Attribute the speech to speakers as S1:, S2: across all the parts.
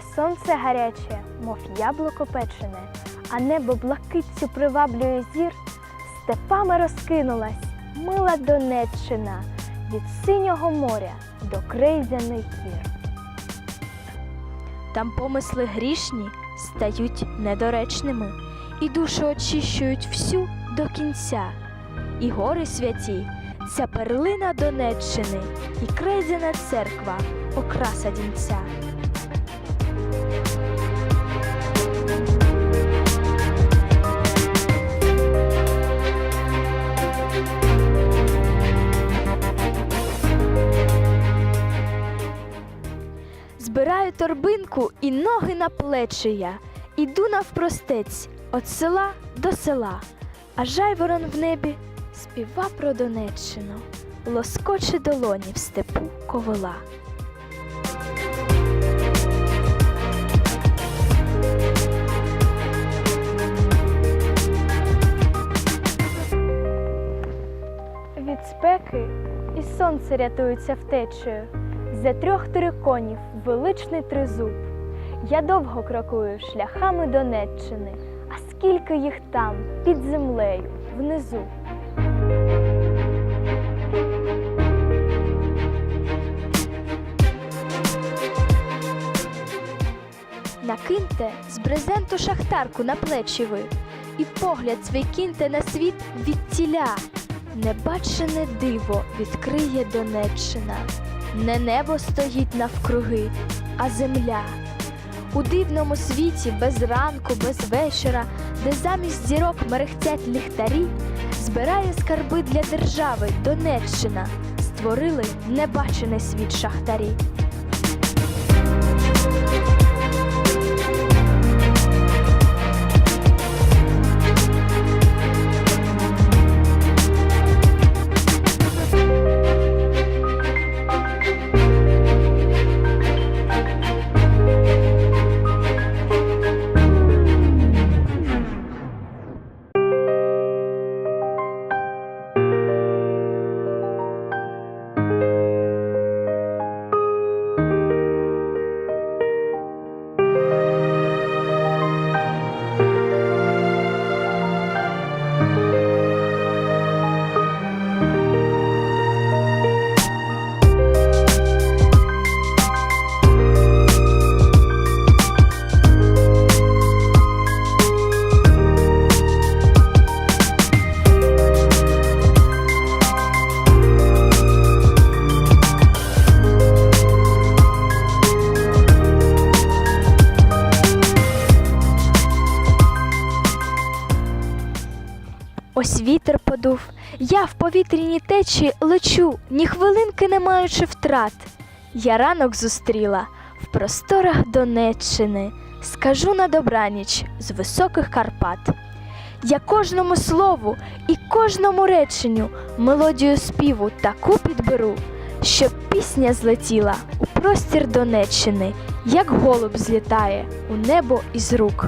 S1: Сонце гаряче, мов яблуко печене, а небо блакиттю приваблює зір, степами розкинулась мила Донеччина від синього моря до крейзяних гір.
S2: Там помисли грішні стають недоречними, і душу очищують всю до кінця. І гори святі, ця перлина Донеччини, і крейзяна церква, окраса дінця. Торбинку і ноги на плечі я. Іду навпростець від села до села, а жайворон в небі співа про Донеччину, лоскоче долоні в степу ковила.
S1: Від спеки і сонце рятується втечею. За трьох териконів величний тризуб. Я довго крокую шляхами Донеччини, а скільки їх там, під землею, внизу.
S2: Накиньте з брезенту шахтарку на плечі ви, і погляд свій киньте на світ від тіля. Небачене диво відкриє Донеччина. Не небо стоїть навкруги, а земля. У дивному світі без ранку, без вечора, де замість зірок мерехтять ліхтарі, збирає скарби для держави Донеччина, створили небачений світ шахтарі. Ось вітер подув, я в повітряній течі лечу, ні хвилинки не маючи втрат. Я ранок зустріла в просторах Донеччини, скажу на добраніч з високих Карпат. Я кожному слову і кожному реченню мелодію співу таку підберу, щоб пісня злетіла у простір Донеччини, як голуб злітає у небо із рук.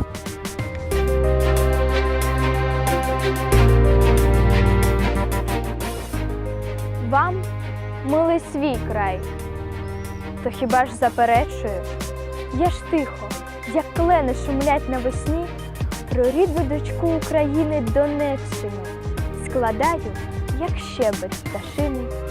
S1: Край. То хіба ж заперечую? Я ж тихо, як клени шумлять навесні, про рідну дочку України Донеччину складаю, як щебет пташиний